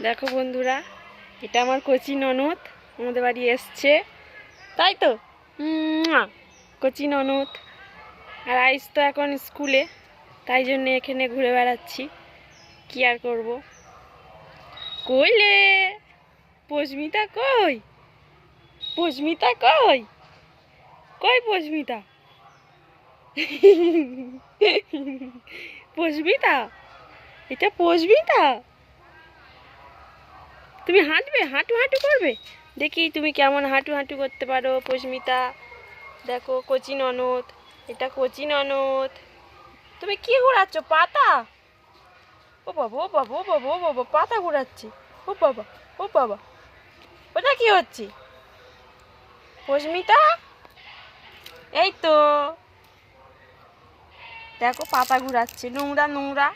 দেখো বন্ধুরা, এটা আমার কচি ননদ, আমাদের বাড়ি এসছে। তাই তো! কচি ননদ। আর আইস তো এখন স্কুলে, তাই জন্য এখানে ঘুরে বেড়াচ্ছি। কি আর করব? কইলে পশমিতা কই? পশমিতা কই? কই পশমিতা? পশমিতা? এটা পশমিতা? তুমি হাঁটবে, হাঁটু হাঁটু করবে? দেখি তুমি কেমন হাঁটু হাঁটু করতে পারো, পশমিতা। দেখো, কচি ননদ, এটা কচি ননদ। তুমি কি ঘোরাচ্ছ, পাতা? ও বাবা ও বাবা ও বাবা ও বাবা, পাতা ঘোরাচ্ছে। ও বাবা ও বাবা ওটা কি হচ্ছে? পশমিতা? এই তো। দেখো, পাতা ঘুরাচ্ছে, নোংরা নোংরা।